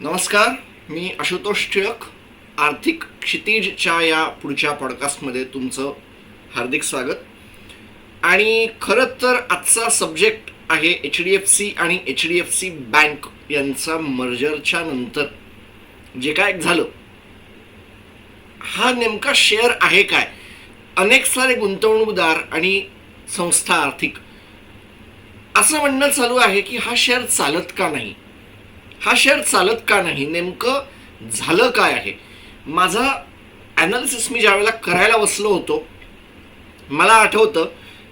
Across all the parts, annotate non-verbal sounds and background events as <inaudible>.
नमस्कार मी आशुतोष टिळक. आर्थिक क्षितिजच्या या पुढच्या पॉडकास्टमध्ये तुमचं हार्दिक स्वागत. आणि खरं तर आजचा सब्जेक्ट आहे एच डी एफ सी आणि H D F C bank यांचा मर्जरच्या नंतर. जे काय झालं? हा नेमका शेअर आहे काय? अनेक सारे गुंतवणूकदार आणि संस्था आर्थिक. असं म्हणणं चालू आहे की हा शेअर चालत का नाही? हा शेअर चालत का नाही नेमकं झालं काय आहे? माझा ॲनालिसिस मी ज्यावेळेला करायला बसलो होतो मला आठवतं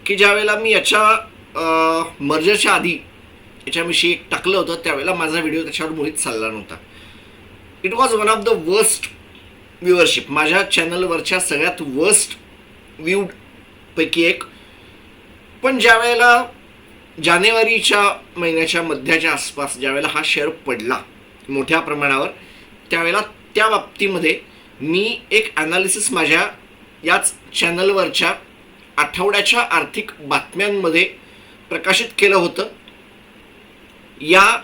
की ज्यावेळेला मी याच्या मर्जरच्या आधी याच्याविषयी एक टाकलं होतं त्यावेळेला माझा व्हिडिओ त्याच्यावर मुळीच चालला नव्हता. It was one of the worst viewership माझ्या चॅनलवरच्या सगळ्यात वर्स्ट व्ह्यूड पैकी एक. पण ज्या वेळेला जानेवारीच्या महिन्याच्या मध्याच्या आसपास ज्यावेळेला हा शेअर पडला मोठ्या प्रमाणावर त्यावेळेला त्या बाबतीमध्ये मी एक ॲनालिसिस माझ्या याच चॅनलवरच्या आठवड्याच्या आर्थिक बातम्यांमध्ये प्रकाशित केलं होतं. या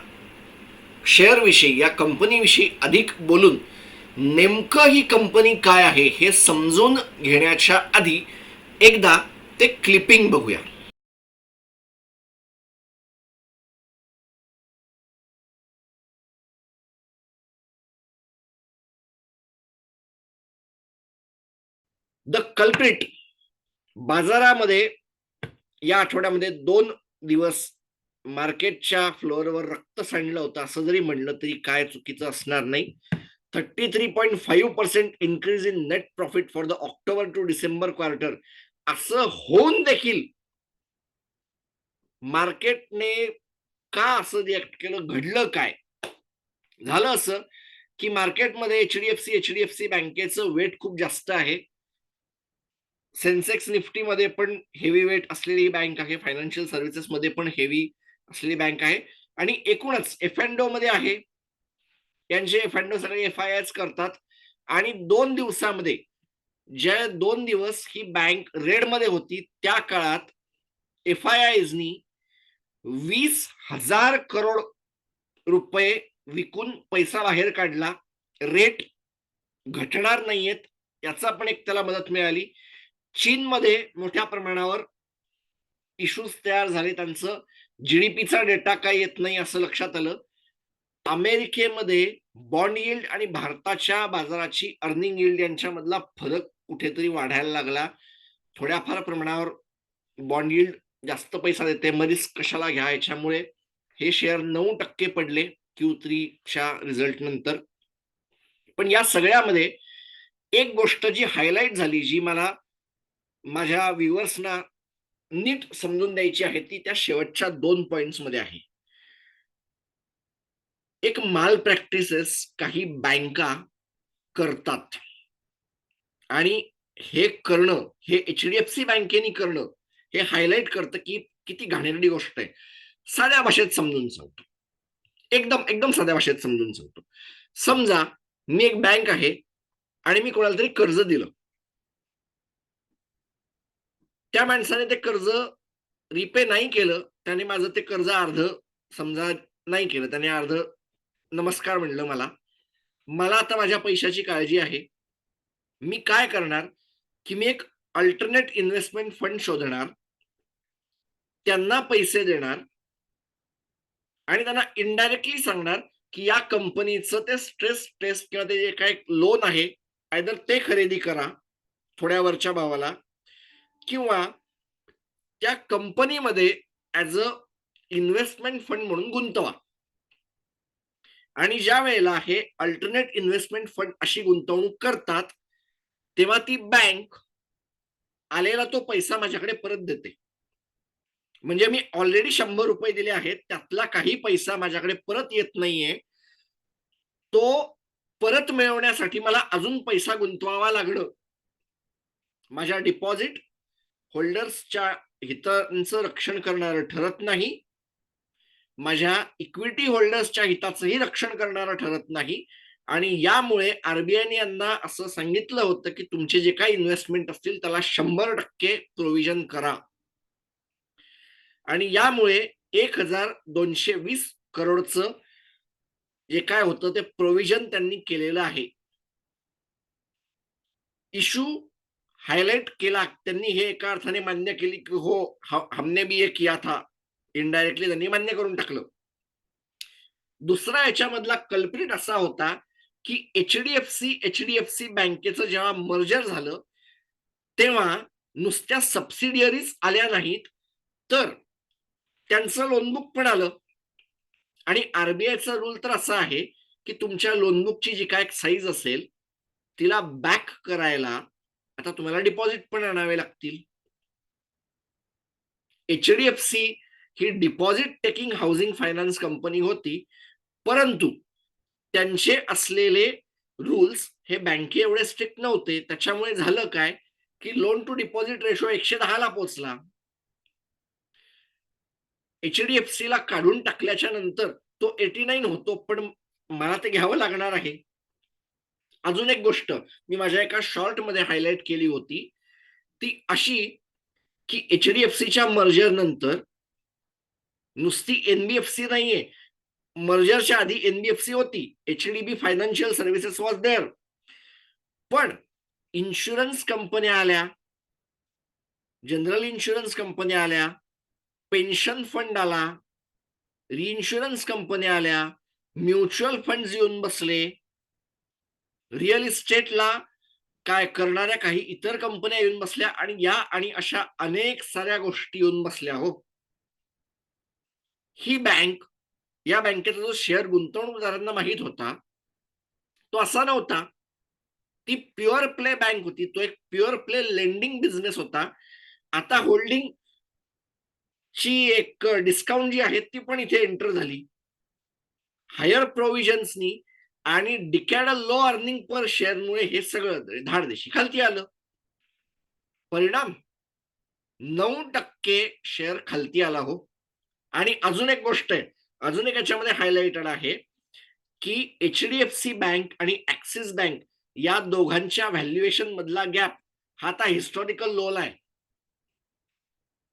शेअरविषयी या कंपनीविषयी अधिक बोलून नेमकं ही कंपनी काय आहे हे समजून घेण्याच्या आधी एकदा ते क्लिपिंग बघूया. द कल्प्रिट बाजारामध्ये या आठवड्यामध्ये दोन दिवस मार्केटच्या फ्लोअरवर रक्त सांडलं होतं. असं जरी म्हणलं तरी काय चुकीचं असणार नाही. Thirty three point five percent increase in net profit for the October to December quarter असं होऊन देखील मार्केटने का असं रिॲक्ट केलं? घडलं काय? झालं असं की मार्केटमध्ये H D F C H D F C बँकेचं वेट खूप जास्त आहे. सेन्सेक्स निफ्टीमध्ये पण हेवी वेट असलेली बँक आहे. फायनान्शियल सर्व्हिसेस मध्ये पण हेवी असलेली बँक आहे. आणि एकूणच एफमध्ये आहे. यांचे एफ सगळे एफ आय एच करतात. आणि दोन दिवसामध्ये ज्या दोन दिवस ही बँक रेडमध्ये होती त्या काळात एफ आय आयनी वीस हजार करोड रुपये विकून पैसा बाहेर काढला. रेट घटणार नाहीयेत याचा पण एक त्याला मदत मिळाली. चीनमध्ये मोठ्या प्रमाणावर इश्यूज तयार झाले. त्यांचं जीडीपीचा डेटा काय येत नाही असं लक्षात आलं. अमेरिकेमध्ये बॉन्ड यील्ड आणि भारताच्या बाजाराची अर्निंग यील्ड यांच्यामधला फरक कुठेतरी वाढायला लागला. थोड्याफार प्रमाणावर बॉन्ड यील्ड जास्त पैसा देते. मग रिस्क कशाला घ्या? याच्यामुळे हे शेअर नऊ टक्के पडले क्यू थ्रीच्या रिझल्ट नंतर. पण या सगळ्यामध्ये एक गोष्ट जी हायलाईट झाली जी मला माझ्या व्ह्युअर्सना नीट समजून द्यायची आहे ती त्या शेवटच्या दोन पॉइंट्समध्ये आहे. एक माल प्रॅक्टिसेस काही बँका करतात. आणि हे करणं हे एच डी एफ सी बँकेने करणं हे हायलाईट करतं की किती घाणेरडी गोष्ट आहे. साध्या भाषेत समजून सांगतो. एकदम एकदम साध्या भाषेत समजून सांगतो. समजा मी एक बँक आहे आणि मी कोणाला तरी कर्ज दिलं. त्या माणसाने ते कर्ज रिपे नाही केलं त्याने माझं ते कर्ज अर्ध समजा नाही केलं त्याने अर्ध नमस्कार म्हणलं मला. मला आता माझ्या पैशाची काळजी आहे. मी काय करणार? की मी एक अल्टरनेट इन्व्हेस्टमेंट फंड शोधणार त्यांना पैसे देणार आणि त्यांना इनडायरेक्टली सांगणार की या कंपनीचं ते स्ट्रेस टेस्ट किंवा ते जे काय लोन आहे आयदर ते खरेदी करा थोड्या वरच्या भावाला. किंवा त्या कंपनीमध्ये ऍज अ इन्व्हेस्टमेंट फंड म्हणून गुंतवा. आणि ज्या वेळेला हे अल्टरनेट इन्व्हेस्टमेंट फंड अशी गुंतवणूक करतात तेव्हा ती बँक आलेला तो पैसा माझ्याकडे परत देते. म्हणजे मी ऑलरेडी शंभर रुपये दिले आहेत त्यातला काही पैसा माझ्याकडे परत येत नाहीये. तो परत मिळवण्यासाठी मला अजून पैसा गुंतवावा लागणं. माझ्या डिपॉझिट होल्डर्सच्या हितांचं रक्षण करणारं ठरत नाही. माझ्या इक्विटी होल्डर्सच्या हिताचंही रक्षण करणारं ठरत नाही. आणि यामुळे आरबीआयने यांना असं सांगितलं होतं की तुमचे जे काही इन्व्हेस्टमेंट असतील त्याला शंभर टक्के प्रोव्हिजन करा. आणि यामुळे एक हजार दोनशे वीस करोडचं जे काय होतं ते प्रोव्हिजन त्यांनी केलेलं आहे. इशू हायलाइट केला त्यांनी हे एका अर्थाने मान्य केली की हो हमने भी ये किया था. इनडायरेक्टली त्यांनी मान्य करून टाकलं. दुसरा याच्यामधला कल्प्रिट असा होता की H D F C H D F C बँकेचं जेव्हा मर्जर झालं तेव्हा नुसत्या सबसिडियरीज आल्या नाहीत तर त्यांचं लोनबुक पण आलं. आणि आरबीआयचा रूल तर असा आहे की तुमच्या लोनबुकची जी काय साईज असेल तिला बॅक करायला आता तुम्हाला डिपॉझिट पण आणावे लागतील. एच डी एफ सी ही deposit taking housing finance company होती. परंतु त्यांचे असलेले रूल्स हे बँके एवढे स्ट्रिक्ट नव्हते. त्याच्यामुळे झालं काय? की लोन टू डिपॉझिट रेशो एकशे दहाला पोहोचला. एचडीएफसी ला काढून टाकल्याच्या नंतर तो एटी नाईन होतो पण मला ते घ्यावं लागणार आहे. अजून एक गोष्ट मी माझ्या एका शॉर्टमध्ये हायलाइट केली होती. ती अशी की एचडीएफसीच्या मर्जर नंतर नुसती एनबीएफसी नाहीये. मर्जरच्या आधी एनबीएफसी होती. HDB financial services was there पण इन्शुरन्स कंपन्या आल्या जनरल इन्शुरन्स कंपन्या आल्या पेन्शन फंड आला रिइन्शुरन्स कंपन्या आल्या म्युच्युअल फंड येऊन बसले रिअल इस्टेटला काय करणाऱ्या काही इतर कंपन्या येऊन बसल्या आणि या आणि अशा अनेक साऱ्या गोष्टी येऊन बसल्या हो. ही बँक या बँकेचा जो शेअर गुंतवणूकदारांना माहीत होता तो असा नव्हता. ती प्युअर प्ले बँक होती. तो एक प्युअर प्ले लेंडिंग बिझनेस होता. आता होल्डिंग ची एक डिस्काउंट जी आहे ती पण इथे एंटर झाली. हायर प्रोव्हिजन्सनी आणि डिकॅडल लो अर्निंग पर शेअरमुळे हे सगळं धाडदेशी. खालती आलं. परिणाम? नऊ टक्के शेअर खालती आला हो. आणि अजून एक गोष्ट आहे. अजून एक याच्यामध्ये हायलाइटेड आहे की H D F C bank आणि ऍक्सिस बँक या दोघांच्या व्हॅल्युएशन मधला गॅप हा आता हिस्टॉरिकल लोला आहे.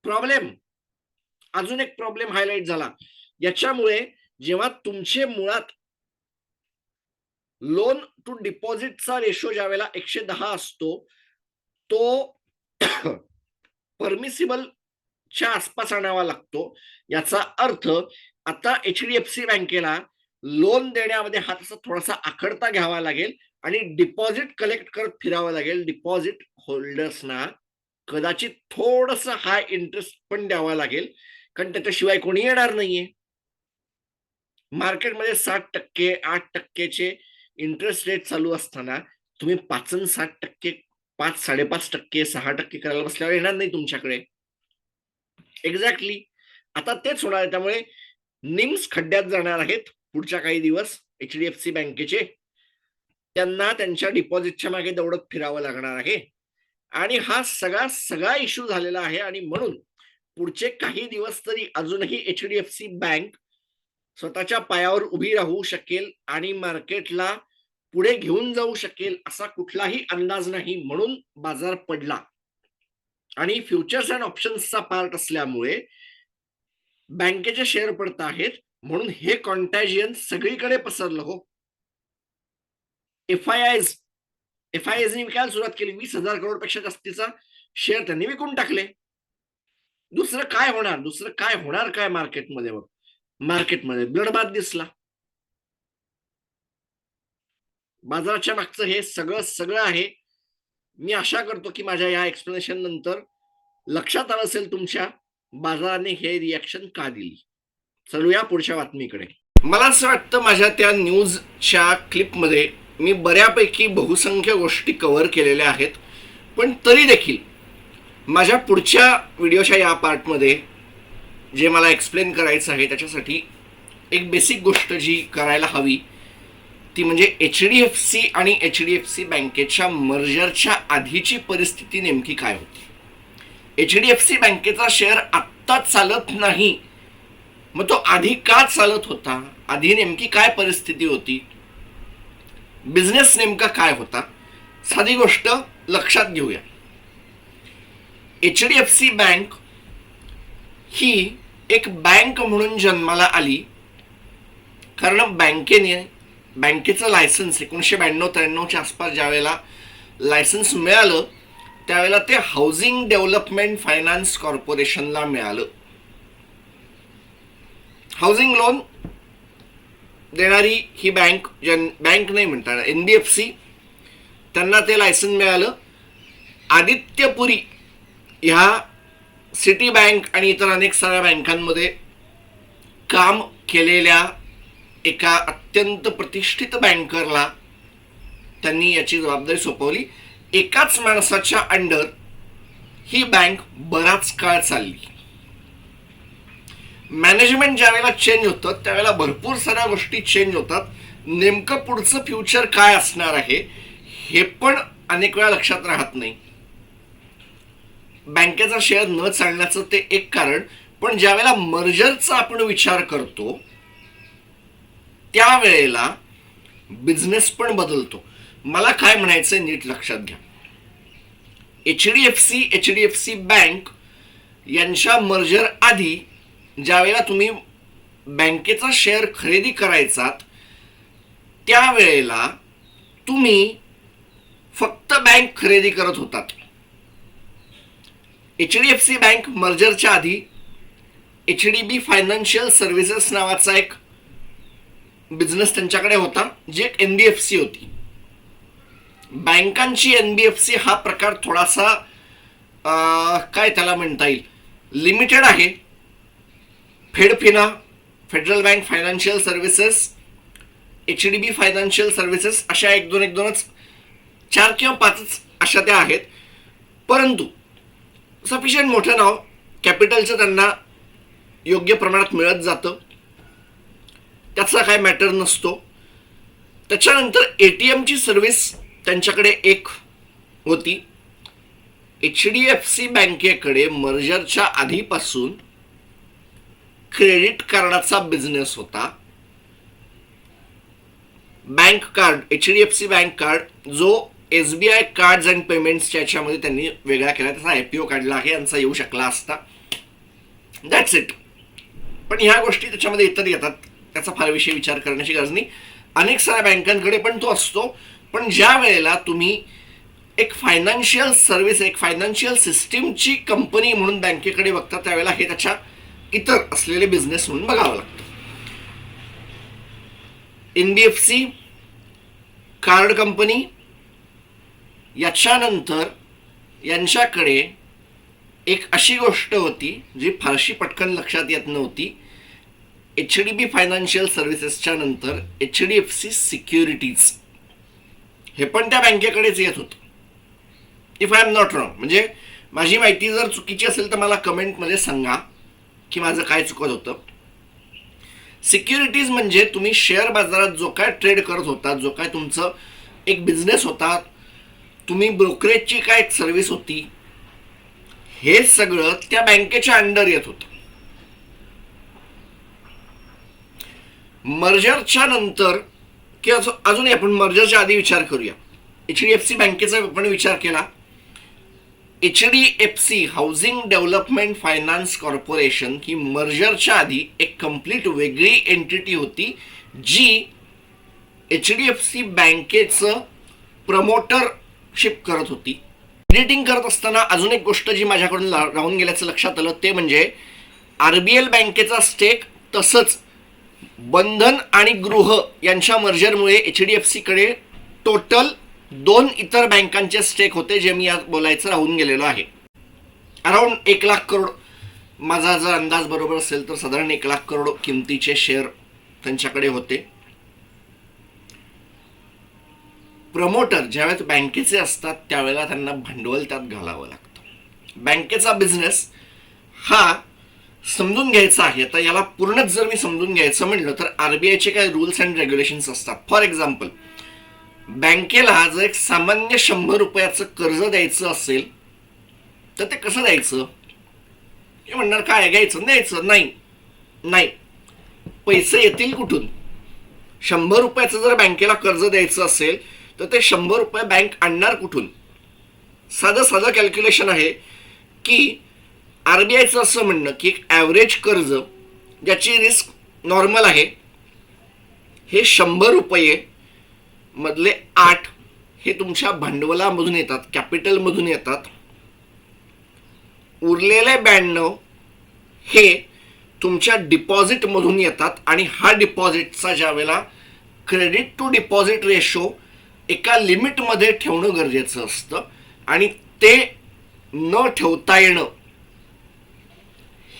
प्रॉब्लेम अजून एक प्रॉब्लेम हायलाइट झाला. याच्यामुळे जेव्हा तुमचे मुळात लोन टू डिपॉझिटचा रेशो ज्यावेळेला एकशे दहा असतो तो <coughs> परमिसिबल च्या आसपास आणावा लागतो. याचा अर्थ आता एच डी एफ सी बँकेला लोन देण्यामध्ये हा तसा थोडासा आखडता घ्यावा लागेल आणि डिपॉझिट कलेक्ट करत फिरावं लागेल. डिपॉझिट होल्डर्सना कदाचित थोडस हाय इंटरेस्ट पण द्यावा लागेल कारण त्याच्याशिवाय कोणी येणार नाहीये. मार्केटमध्ये साठ टक्के आठ टक्केचे इंटरेस्ट रेट चालू असताना तुम्ही पाच सात टक्के पाच साडेपाच टक्के सहा टक्के करायला बसल्यावर येणार नाही तुमच्याकडे. एक्झॅक्टली आता तेच होणार आहे. त्यामुळे निम्स खड्ड्यात जाणार आहेत पुढच्या काही दिवस एच डी एफ सी बँकेचे. त्यांना त्यांच्या डिपॉझिटच्या मागे दौडत फिरावं लागणार आहे. आणि हा सगळा सगळा इश्यू झालेला आहे आणि म्हणून पुढचे काही दिवस तरी अजूनही H D F C bank स्वतःच्या पायावर उभी राहू शकेल आणि मार्केटला पुढे घेऊन जाऊ शकेल असा कुठलाही अंदाज नाही म्हणून बाजार पडला. आणि फ्युचर्स अँड ऑप्शन्सचा पार्ट असल्यामुळे बँकेचे शेअर पडत आहेत म्हणून हे कॉन्टॅजियन सगळीकडे पसरलं हो. F I Is F I आयजनी विकायला सुरुवात केली. वीस हजार करोडपेक्षा जास्तीचा शेअर त्यांनी विकून टाकले. दुसरं काय होणार? दुसरं काय होणार काय मार्केटमध्ये बघ? मार्केटमध्ये ब्लडबाद दिसला. बाजाराच्या मागचं हे सगळं सगळं आहे. मी आशा करतो की माझ्या या एक्सप्लेनेशन नंतर लक्षात आलं असेल तुमच्या बाजाराने हे रिॲक्शन का दिली. चलूया पुढच्या बातमीकडे. मला असं वाटतं माझ्या त्या न्यूजच्या क्लिपमध्ये मी बऱ्यापैकी बहुसंख्य गोष्टी कव्हर केलेल्या आहेत. पण तरी देखील माझ्या पुढच्या व्हिडिओच्या या पार्टमध्ये जे मला एक्सप्लेन करायचं आहे त्याच्यासाठी एक बेसिक गोष्ट जी करायला हवी ती म्हणजे एच डी एफ सी आणि एच डी एफ सी बँकेच्या मर्जरच्या आधीची परिस्थिती नेमकी काय होती? एच डी एफ सी बँकेचा शेअर आत्ता चालत नाही. मग तो आधी का चालत होता? आधी नेमकी काय परिस्थिती होती? बिझनेस नेमका काय होता? साधी गोष्ट लक्षात घेऊया. H D F C bank ही एक बँक म्हणून जन्माला आली. कारण बँकेने बँकेचं लायसन्स एकोणीसशे ब्याण्णव त्र्याण्णवच्या आसपास ज्यावेळेला लायसन्स मिळालं त्यावेळेला ते हाऊसिंग डेव्हलपमेंट फायनान्स कॉर्पोरेशनला मिळालं. हाऊसिंग लोन देणारी ही बँक जन बँक नाही म्हणता एन बी एफ सी त्यांना ते लायसन मिळालं. आदित्यपुरी ह्या सिटी बँक आणि इतर अनेक साऱ्या बँकांमध्ये काम केलेल्या एका अत्यंत प्रतिष्ठित बँकरला त्यांनी याची जबाबदारी सोपवली. एकाच माणसाच्या अंडर ही बँक बराच काळ चालली. मॅनेजमेंट ज्या वेळेला चेंज होतं त्यावेळेला भरपूर साऱ्या गोष्टी चेंज होतात. नेमकं पुढचं फ्युचर काय असणार आहे हे पण अनेक वेळा लक्षात राहत नाही. बँकेचा शेअर न चालण्याचं ते एक कारण पण ज्यावेळेला मर्जरचा आपण विचार करतो त्यावेळेला बिझनेस पण बदलतो. मला काय म्हणायचं नीट लक्षात घ्या. H D F C H D F C bank यांच्या मर्जर आधी ज्यावेळेला तुम्ही बँकेचा शेअर खरेदी करायचात त्यावेळेला तुम्ही फक्त बँक खरेदी करत होतात. H D F C bank मर्जरच्या आधी H D B financial services नावाचा एक बिझनेस त्यांच्याकडे होता जी एक एन बी एफ सी होती. बँकांची एन बी एफ सी हा प्रकार थोडासा काय त्याला म्हणता येईल? लिमिटेड आहे. Fedfina Federal bank financial services H D B financial services अशा एक दोन एक दोनच चार किंवा पाचच अशा त्या आहेत. परंतु सफिशियंट मोठं नाव कॅपिटलचं त्यांना योग्य प्रमाणात मिळत जातं. त्याचा काय मॅटर नसतो. त्याच्यानंतर ए टी एमची सर्व्हिस त्यांच्याकडे एक होती. एच डी एफ सी बँकेकडे मर्जरच्या आधीपासून क्रेडिट कार्डाचा बिझनेस होता. Bank card H D F C bank card जो S B I cards and पेमेंट्सच्या याच्यामध्ये त्यांनी वेगळा केला त्याचा आय पी ओ काढला आहे यांचा येऊ शकला असता. दॅट्स इट पण ह्या गोष्टी त्याच्यामध्ये इतर येतात. त्याचा फार विषय विचार करण्याची गरज नाही. अनेक साऱ्या बँकांकडे पण तो असतो. पण ज्या वेळेला तुम्ही एक फायनान्शियल सर्व्हिस एक फायनान्शियल सिस्टीमची कंपनी म्हणून बँकेकडे बघता त्यावेळेला हे त्याच्या इतर असलेले बिझनेस म्हणून बघावं लागतं. N B F C card company याच्यानंतर यांच्याकडे एक अशी गोष्ट होती जी फारशी पटकन लक्षात येत नव्हती. एच डी बी फायनान्शियल सर्व्हिसेसच्या नंतर H D F C securities हे पण त्या बँकेकडेच येत होतं. If I am not wrong म्हणजे माझी माहिती जर चुकीची असेल तर मला कमेंटमध्ये सांगा की माझं काय चुकत होतं. सिक्युरिटीज म्हणजे तुम्ही शेअर बाजारात जो काय ट्रेड करत होता जो काय तुमचं एक बिझनेस होता तुम्ही ब्रोकरेजची काय सर्व्हिस होती हे सगळं त्या बँकेच्या अंडर येत होतं. मर्जरच्या नंतर की अजूनही आपण मर्जरच्या आधी विचार करूया. एच डी एफ सी बँकेचा आपण विचार केला. H D F C housing development finance corporation ही मर्जरच्या आधी एक कंप्लीट वेगळी एंटिटी होती जी एच डी एफ सी बँकेचं प्रमोटरशिप करत होती. एडिटिंग करत असताना अजून एक गोष्ट जी माझ्याकडून राहून गेल्याचं लक्षात आलं ते म्हणजे आर बी एल बँकेचा स्टेक तसंच बंधन आणि गृह यांच्या मर्जरमुळे एच डी एफ सीकडे टोटल दोन इतर बँकांचे स्टेक होते जे मी आज बोलायचं राहून गेलेलो आहे. अराऊंड एक लाख करोड माझा जर अंदाज बरोबर असेल तर साधारण एक लाख करोड किमतीचे शेअर त्यांच्याकडे होते. प्रमोटर ज्यावेळेस बँकेचे असतात त्यावेळेला त्यांना भांडवल त्यात घालावं लागतं. बँकेचा बिझनेस हा समजून घ्यायचं आहे तर याला पूर्णच जर मी समजून घ्यायचं म्हणलं तर आरबीआयचे काय रूल्स अँड रेग्युलेशन्स असतात. फॉर एक्झाम्पल बँकेला जर एक सामान्य शंभर रुपयाचं कर्ज द्यायचं असेल तर ते कसं द्यायचं? हे म्हणणार काय घ्यायचं? द्यायचं नाही. नाही. पैसे येतील कुठून? शंभर रुपयाचं जर बँकेला कर्ज द्यायचं असेल तर ते शंभर रुपये बँक आणणार कुठून? साधं साधं कॅल्क्युलेशन आहे की आर बी आयचं असं म्हणणं की एक ॲव्हरेज कर्ज ज्याची रिस्क नॉर्मल आहे हे शंभर रुपये मधले आठ हे तुमच्या भांडवलामधून येतात कॅपिटलमधून येतात. उरलेले ब्याण्णव हे तुमच्या डिपॉझिटमधून येतात आणि हा डिपॉझिटचा ज्या वेळेला क्रेडिट टू डिपॉझिट रेशो एका लिमिटमध्ये ठेवणं गरजेचं असतं आणि ते न ठेवता येणं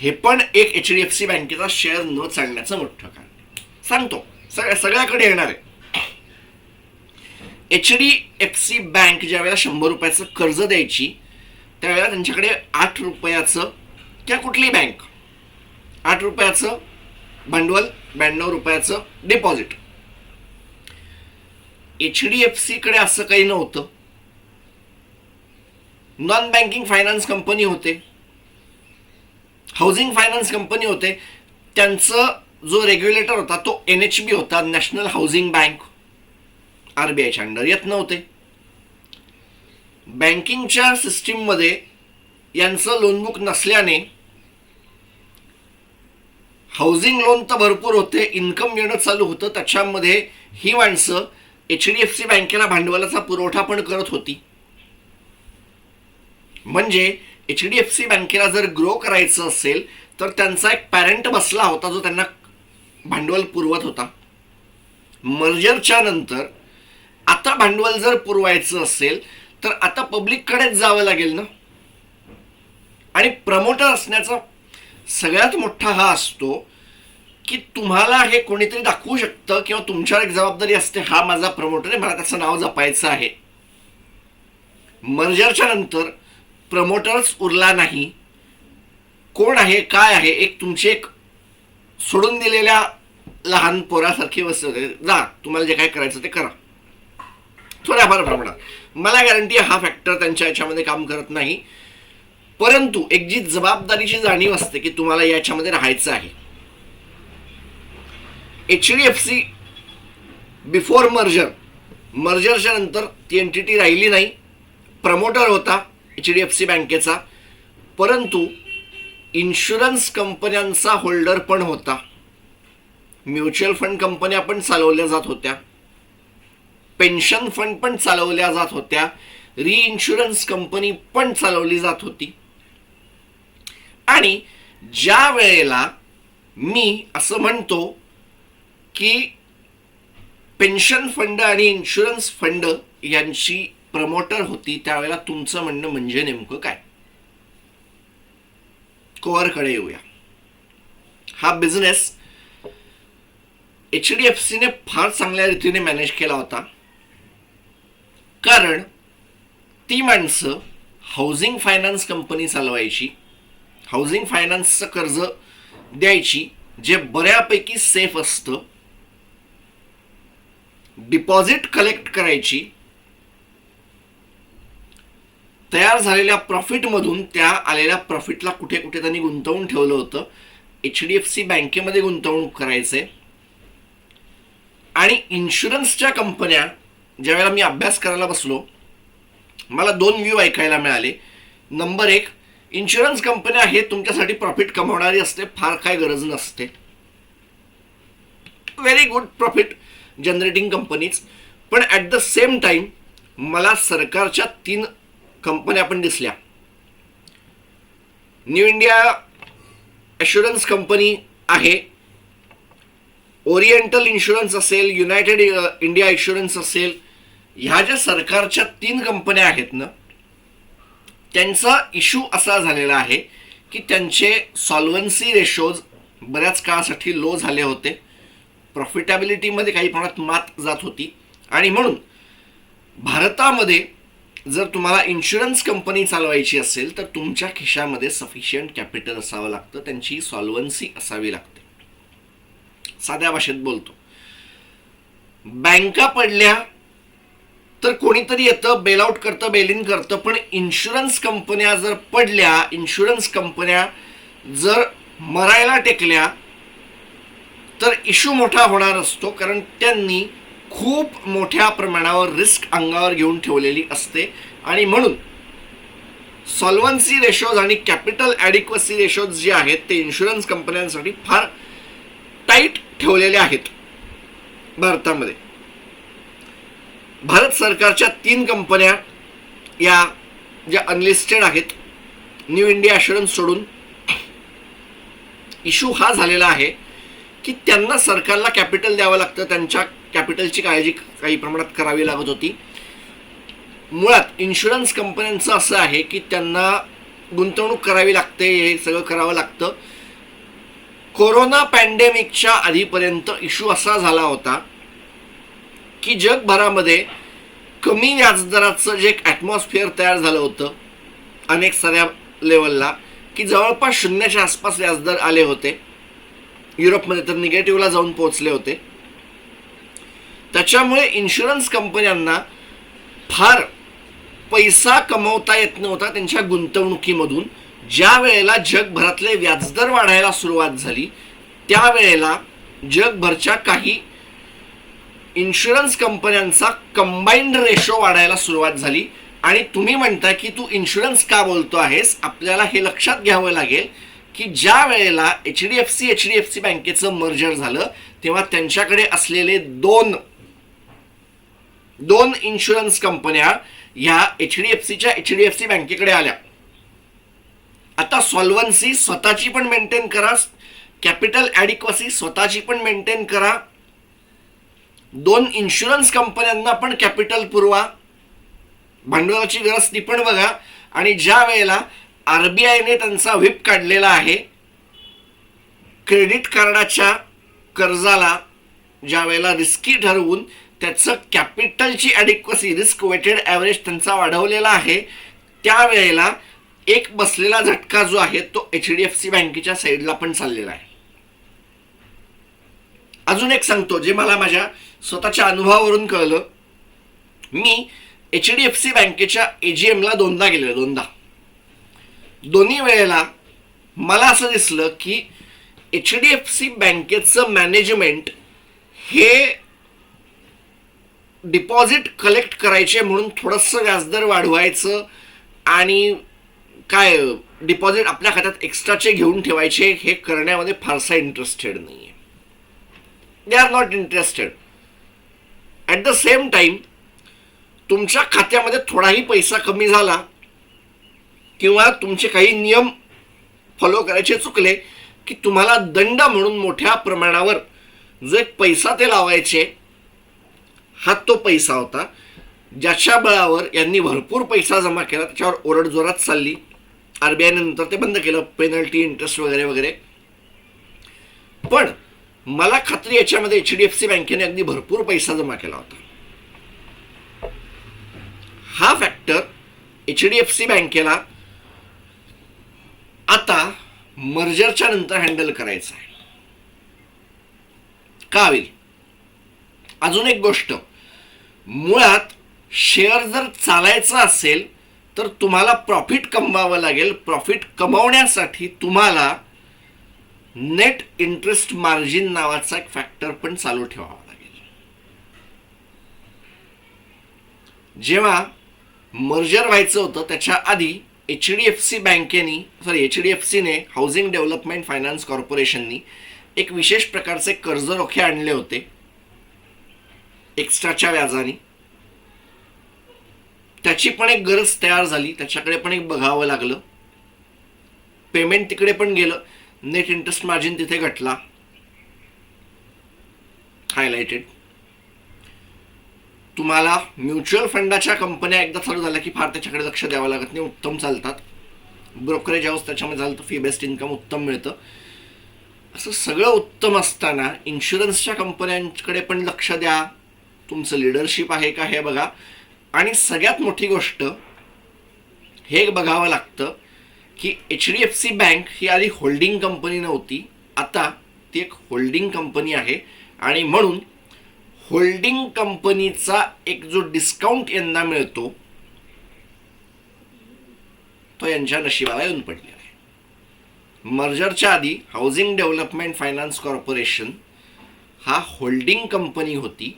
हे पण एक एच डी एफ सी बँकेचा शेअर न चालण्याचं मोठं कारण सांगतो. सगळ्या सगळ्याकडे येणार आहे. H D F C bank ज्या वेळेला शंभर रुपयाचं कर्ज द्यायची त्यावेळेला त्यांच्याकडे आठ रुपयाचं किंवा कुठली बँक आठ रुपयाचं भांडवल ब्याण्णव रुपयाचं डिपॉझिट एच डी एफ सीकडे असं काही नव्हतं. नॉन बँकिंग फायनान्स कंपनी होते. हाऊसिंग फायनान्स कंपनी होते त्यांचं जो रेग्युलेटर होता तो एन एच बी होता national housing bank. R B आयच्या अंडर. येत नव्हते. बँकिंगच्या सिस्टीममध्ये यांचं लोनबुक नसल्याने हाऊसिंग लोन तर भरपूर होते इन्कम येणं चालू होतं त्याच्यामध्ये ही माणसं एच डी एफ सी बँकेला भांडवलाचा पुरवठा पण करत होती. म्हणजे एच डी एफ सी बँकेला जर ग्रो करायचं असेल तर त्यांचा एक पॅरेंट बसला होता जो त्यांना भांडवल पुरवत होता. मर्जरच्या नंतर आता भांडवल जर पुरवायचं असेल तर आता पब्लिककडेच जावं लागेल ना? आणि प्रमोटर असण्याचा सगळ्यात मोठा हा असतो की तुम्हाला हे कोणीतरी दाखवू शकतं किंवा तुमच्यावर एक जबाबदारी असते हा माझा प्रमोटर आहे मला त्याचं नाव जपायचं आहे. मर्जरच्या नंतर प्रमोटर्स उरला नाही. कोण आहे काय आहे एक तुमची एक सोडून दिलेल्या लहान पोरासारखी वस्तू होते जा तुम्हाला जे काय करायचं ते करा. थोड्याफार प्रमाणात. मला गॅरंटी हा फॅक्टर त्यांच्या याच्यामध्ये काम करत नाही. परंतु एक जी जबाबदारीची जाणीव असते की तुम्हाला याच्यामध्ये राहायचं आहे. H D F C before merger मर्जरच्या नंतर ती एंटिटी राहिली नाही. प्रमोटर होता. एच डी एफ सी बँकेचा. परंतु इन्शुरन्स कंपन्यांचा होल्डर पण होता. म्युच्युअल फंड कंपन्या पण चालवल्या जात होत्या. पेन्शन फंड पण चालवल्या जात होत्या. री इन्शुरन्स कंपनी पण चालवली जात होती. आणि ज्या वेळेला मी असं म्हणतो की पेन्शन फंड आणि इन्शुरन्स फंड यांची प्रमोटर होती त्यावेळेला तुमचं म्हणणं म्हणजे नेमकं काय? कोअरकडे येऊया. हा बिझनेस एच डी एफ सीने फार चांगल्या रीतीने मॅनेज केला होता. कारण ती माणसं हाऊसिंग फायनान्स कंपनी चालवायची हाऊसिंग फायनान्सचं कर्ज द्यायची जे बऱ्यापैकी सेफ असतं डिपॉझिट कलेक्ट करायची तयार झालेल्या प्रॉफिटमधून त्या आलेल्या प्रॉफिटला कुठे कुठे त्यांनी गुंतवून ठेवलं होतं एच डी एफ सी बँकेमध्ये गुंतवणूक करायचे आणि इन्शुरन्सच्या कंपन्या ज्यावेळेला मी अभ्यास करायला बसलो मला दोन व्ह्यू ऐकायला मिळाले. नंबर एक इन्शुरन्स कंपन्या हे तुमच्यासाठी प्रॉफिट कमवणारी असते फार काय गरज नसते. Very good profit generating companies पण ॲट द सेम टाईम मला सरकारच्या तीन कंपन्या पण दिसल्या. न्यू इंडिया ॲश्युरन्स कंपनी आहे. ओरिएंटल इन्शुरन्स असेल युनायटेड इंडिया इन्शुरन्स असेल ह्या ज्या सरकारच्या तीन कंपन्या आहेत ना त्यांचा इशू असा झालेला आहे की त्यांचे सॉल्वन्सी रेशोज बऱ्याच काळासाठी लो झाले होते. प्रॉफिटॅबिलिटीमध्ये काही प्रमाणात मात जात होती. आणि म्हणून भारतामध्ये जर तुम्हाला इन्शुरन्स कंपनी चालवायची असेल तर तुमच्या खिशामध्ये सफिशियंट कॅपिटल असावं लागतं. त्यांची सॉल्वन्सी असावी लागते. साध्या भाषेत बोलतो. बँका पडल्या तर कोणीतरी येतं बेलआउट करतं बेलिन करतं. पण इन्शुरन्स कंपन्या जर पडल्या इन्शुरन्स कंपन्या जर मरायला टेकल्या तर इश्यू मोठा होणार असतो. कारण त्यांनी खूप मोठ्या प्रमाणावर रिस्क अंगावर घेऊन ठेवलेली असते. आणि म्हणून सॉल्वन्सी रेशोज आणि कॅपिटल ॲडिक्वसी रेशोज जे आहेत ते इन्शुरन्स कंपन्यांसाठी फार टाईट ठेवलेले आहेत भारतामध्ये. भारत सरकारच्या तीन कंपन्या या ज्या अनलिस्टेड आहेत न्यू इंडिया अशुरन्स सोडून इशू हा झालेला आहे की त्यांना सरकारला कॅपिटल द्यावं लागतं त्यांच्या कॅपिटलची काळजी काही प्रमाणात करावी लागत होती. मुळात इन्शुरन्स कंपन्यांचं असं आहे की त्यांना गुंतवणूक करावी लागते हे सगळं करावं लागतं. कोरोना पॅन्डेमिकच्या आधीपर्यंत इश्यू असा झाला होता की जगभरामध्ये कमी व्याजदराचं जे एक ॲटमॉस्फिअर तयार झालं होतं अनेक साऱ्या लेवलला की जवळपास शून्याच्या आसपास व्याजदर आले होते. युरोपमध्ये तर निगेटिव्हला जाऊन पोहोचले होते. त्याच्यामुळे इन्शुरन्स कंपन्यांना फार पैसा कमवता येत नव्हता त्यांच्या गुंतवणुकीमधून. ज्या वेळेला जगभरातले व्याजदर वाढायला सुरुवात झाली त्यावेळेला जगभरच्या काही इन्शुरन्स कंपन्यांचा कंबाईंड रेशो वाढायला सुरुवात झाली. आणि तुम्ही म्हणता की तू इन्शुरन्स का बोलतो आहेस? आपल्याला हे लक्षात घ्यावं लागेल की ज्या वेळेला H D F C H D F C बँकेचं मर्जर झालं तेव्हा त्यांच्याकडे असलेले दोन दोन इन्शुरन्स कंपन्या ह्या एच डी एफ सीच्या एच डी एफ सी बँकेकडे आल्या. आता सॉल्वन्सी स्वतःची पण मेंटेन करा कॅपिटल ॲडिक्वसी स्वतःची पण मेंटेन करा. दोन इन्शुरन्स कंपन्यांना पण कॅपिटल पुरवा. भांडवलाची गरज ती पण बघा. आणि ज्या वेळेला आर बी आयने त्यांचा व्हिप काढलेला आहे क्रेडिट कार्डाच्या कर्जाला ज्या वेळेला रिस्की ठरवून त्याचं कॅपिटलची ॲडिक्वसी रिस्क वेटेड ॲव्हरेज त्यांचा वाढवलेला आहे. त्यावेळेला एक बसलेला झटका जो आहे तो एच डी एफ सी बँकेच्या साईडला पण चाललेला आहे. अजून एक सांगतो जे मला माझ्या स्वतःच्या अनुभवावरून कळलं. मी एच डी एफ सी बँकेच्या एजीएमला दोनदा गेलेलो दोनदा. दोन्ही वेळेला मला असं दिसलं की एच डी एफ सी बँकेचं मॅनेजमेंट हे डिपॉझिट कलेक्ट करायचे म्हणून थोडंसं व्याजदर वाढवायचं आणि काय डिपॉझिट आपल्या खात्यात एक्स्ट्राचे घेऊन ठेवायचे हे करण्यामध्ये फारसा इंटरेस्टेड नाही आहे they are not interested at the same time तुमच्या खात्यामध्ये थोडाही पैसा कमी झाला किंवा तुमचे काही नियम फॉलो करायचे चुकले की तुम्हाला दंड म्हणून मोठ्या प्रमाणावर जो एक पैसा ते लावायचे हा तो पैसा होता. ज्याच्या बळावर यांनी भरपूर पैसा जमा केला. त्याच्यावर ओरडजोरात चालली. आर बी आयने नंतर ते बंद केलं. पेनल्टी इंटरेस्ट वगैरे वगैरे. पण मला खात्री याच्यामध्ये एच डी एफ सी बँकेने अगदी भरपूर पैसा जमा केला होता. हा factor H D F C बँकेला आता मर्जरच्या नंतर हँडल करायचा आहे. का होईल? अजून एक गोष्ट. मुळात शेअर जर चालायचं असेल तर तुम्हाला प्रॉफिट कमवावं लागेल. प्रॉफिट कमवण्यासाठी तुम्हाला नेट इंटरेस्ट मार्जिन नावाचा एक फॅक्टर पण चालू ठेवावा लागेल. जेव्हा मर्जर व्हायचं होतं त्याच्या आधी एच डी एफ सी बँकेनी सॉरी एच डी एफ सीने हाऊसिंग डेव्हलपमेंट फायनान्स कॉर्पोरेशननी एक विशेष प्रकारचे कर्ज रोखे आणले होते. एक्स्ट्राच्या व्याजाने. त्याची पण एक गरज तयार झाली त्याच्याकडे पण एक बघावं लागलं. पेमेंट तिकडे पण गेलं. नेट इंटरेस्ट मार्जिन तिथे घटला. हायलाइटेड तुम्हाला म्युच्युअल फंडाच्या कंपन्या एकदा चालू झाल्या की फार त्याच्याकडे लक्ष द्यावं लागत नाही उत्तम चालतात. ब्रोकरेज हाऊस त्याच्यामध्ये झालं तर फी बेस्ट इन्कम उत्तम मिळतं. असं सगळं उत्तम असताना इन्शुरन्सच्या कंपन्यांकडे पण लक्ष द्या. तुमचं लिडरशिप आहे का हे बघा. आणि सगळ्यात मोठी गोष्ट हे बघावं लागतं की H D F C bank ही आधी होल्डिंग कंपनी नव्हती. आता ती एक होल्डिंग कंपनी आहे. आणि म्हणून होल्डिंग कंपनीचा एक जो डिस्काउंट यांना मिळतो तो यांच्या नशिबाला येऊन पडलेला आहे. मर्जरच्या आधी हाऊसिंग डेव्हलपमेंट फायनान्स कॉर्पोरेशन हा होल्डिंग कंपनी होती.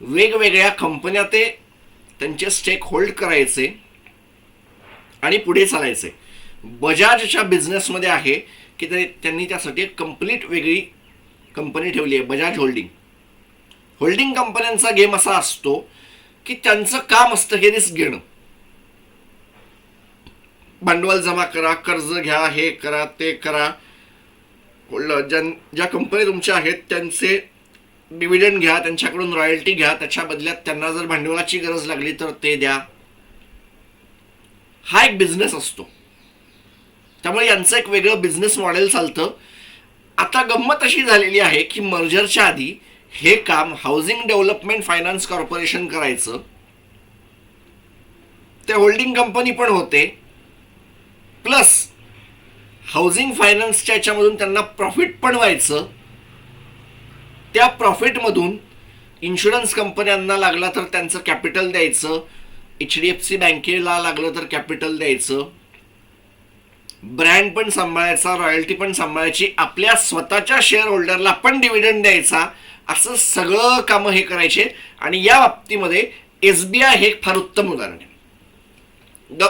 वेगवेगळ्या कंपन्या ते त्यांचे स्टेक होल्ड करायचे आणि पुढे चालायचे. बजाजच्या बिझनेसमध्ये आहे की ते त्यांनी त्यासाठी एक कंप्लीट वेगळी कंपनी ठेवली आहे बजाज होल्डिंग होल्डिंग कंपन्यांचा गेम असा असतो की त्यांचं काम असतं हे रिस्क घेणं. भांडवल जमा करा कर्ज घ्या हे करा ते करा. ज्या ज्यां ज्या कंपनी तुमच्या आहेत त्यांचे डिव्हिडंड घ्या त्यांच्याकडून रॉयल्टी घ्या त्याच्या बदल्यात त्यांना जर भांडवलाची गरज लागली तर ते द्या. हा एक बिझनेस असतो. त्यामुळे यांचं एक वेगळं बिझनेस मॉडेल चालतं. आता गंमत अशी झालेली आहे की मर्जरच्या आधी हे काम हाऊसिंग डेव्हलपमेंट फायनान्स कॉर्पोरेशन करायचं. ते होल्डिंग कंपनी पण होते. प्लस हाऊसिंग फायनान्सच्या याच्यामधून त्यांना प्रॉफिट पण व्हायचं. त्या प्रॉफिटमधून इन्शुरन्स कंपन्यांना लागला तर त्यांचं कॅपिटल द्यायचं. एच डी एफ सी बँकेला लागलं तर कॅपिटल द्यायचं. ब्रँड पण सांभाळायचा रॉयल्टी पण सांभाळायची आपल्या स्वतःच्या शेअर होल्डरला पण डिव्हिडंड द्यायचा. असं सगळं कामं हे करायचे आणि या बाबतीमध्ये एस बी आय हे एक फार उत्तम उदाहरण आहे. ग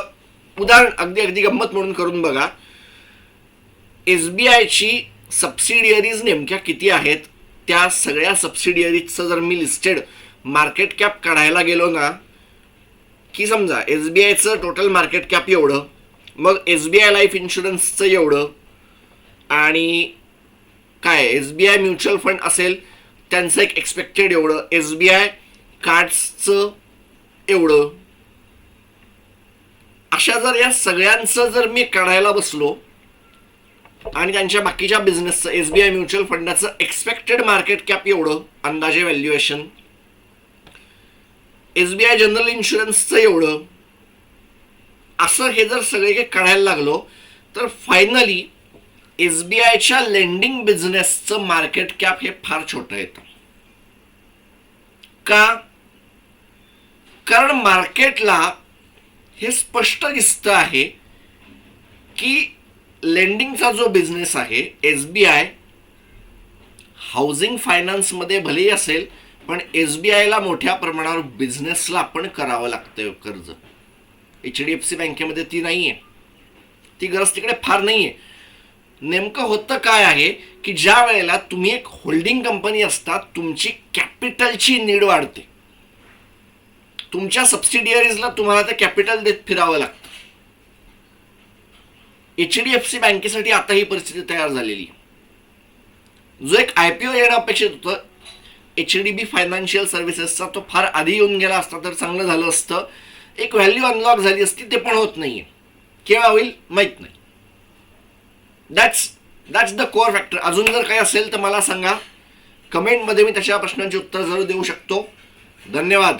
उदाहरण अगदी अगदी गंमत म्हणून करून बघा. एस बी आयची सबसिडियरीज नेमक्या किती आहेत? त्या सगळ्या सबसिडियरीजचं जर मी लिस्टेड मार्केट कॅप काढायला गेलो ना की समजा एस बी आयचं टोटल मार्केट कॅप एवढं मग एस बी आय लाईफ इन्शुरन्सचं एवढं आणि काय S B I mutual fund असेल त्यांचं एक एक्सपेक्टेड एवढं एस बी आय कार्ड्सचं एवढं. अशा जर या सगळ्यांचं जर मी काढायला बसलो आणि त्यांच्या बाकीच्या बिझनेसचं एस बी आय म्युच्युअल फंडाचं एक्सपेक्टेड मार्केट कॅप एवढं अंदाजे valuation S B I general इन्शुरन्सचं एवढं. असं हे जर सगळे काही काढायला लागलो तर फायनली एस बी आयच्या लेंडिंग बिझनेसचं मार्केट कॅप हे फार छोटं येतं का? कारण मार्केटला हे स्पष्ट दिसतं आहे की लेंडिंगचा जो बिझनेस आहे एस बी आय हाऊसिंग फायनान्समध्ये भलेही असेल पण एस बी आयला मोठ्या प्रमाणावर बिझनेसला आपण करावं लागतं कर्ज. एच डी एफ सी बँकेमध्ये ती नाही आहे ती गरज तिकडे फार नाही आहे नेमकं होतं काय आहे की ज्या वेळेला तुम्ही एक होल्डिंग कंपनी असता तुमची कॅपिटलची नीड वाढते. तुमच्या सबसिडियरीजला तुम्हाला ते कॅपिटल देत फिरावं लागतं. एच डी एफ सी बँकेसाठी आता ही परिस्थिती तयार झालेली आहे. जो एक आय पी ओ येणं अपेक्षित होतं एच डी बी फायनान्शियल सर्व्हिसेसचा तो फार आधी येऊन गेला असता तर चांगलं झालं असतं. एक व्हॅल्यू अनलॉक झाली असती ते पण होत नाहीये. केव्हा होईल माहीत नाही. That's that's the core factor अजून जर काही असेल तर मला सांगा. कमेंटमध्ये मी तशा प्रश्नांची उत्तर जरूर देऊ शकतो. धन्यवाद.